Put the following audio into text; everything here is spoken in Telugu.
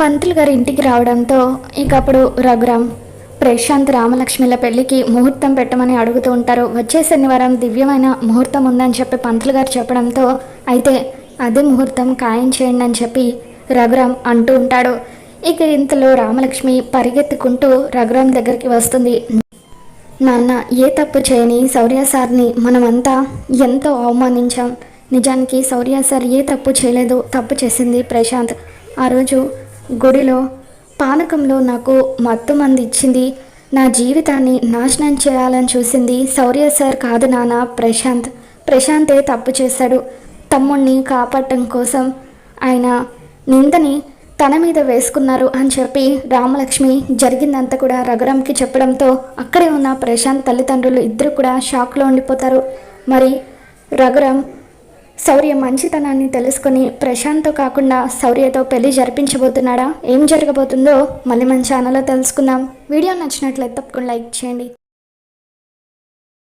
పంతులు గారి ఇంటికి రావడంతో ఇక అప్పుడు రఘురామ్ ప్రశాంత్ రామలక్ష్మిల పెళ్ళికి ముహూర్తం పెట్టమని అడుగుతూ ఉంటారు. వచ్చే శనివారం దివ్యమైన ముహూర్తం ఉందని చెప్పి పంతులు గారు చెప్పడంతో అయితే అదే ముహూర్తం ఖాయం చేయండి అని చెప్పి రఘురామ్ అంటూ ఉంటాడు. ఇక ఇంతలో రామలక్ష్మి పరిగెత్తుకుంటూ రఘురామ్ దగ్గరికి వస్తుంది. నాన్న ఏ తప్పు చేయని శౌర్య సార్ని మనమంతా ఎంతో అవమానించాం. నిజానికి శౌర్య సార్ ఏ తప్పు చేయలేదు తప్పు చేసింది ప్రశాంత్. ఆ రోజు గుడిలో పానకంలో నాకు మత్తు మంది ఇచ్చింది. నా జీవితాన్ని నాశనం చేయాలని చూసింది శౌర్య సార్ కాదు నాన్న ప్రశాంత్. ప్రశాంతే తప్పు చేశాడు. తమ్ముణ్ణి కాపాడటం కోసం ఆయన నిందని తన మీద వేసుకున్నారు అని చెప్పి రామలక్ష్మి జరిగిందంతా కూడా రఘురామ్కి చెప్పడంతో అక్కడే ఉన్న ప్రశాంత్ తల్లిదండ్రులు ఇద్దరు కూడా షాక్లో ఉండిపోతారు. మరి రఘురామ్ శౌర్య మంచితనాన్ని తెలుసుకుని ప్రశాంత్తో కాకుండా శౌర్యతో పెళ్ళి జరిపించబోతున్నాడా? ఏం జరగబోతుందో మళ్ళీ మన ఛానల్లో తెలుసుకుందాం. వీడియో నచ్చినట్లయితే తప్పకుండా లైక్ చేయండి.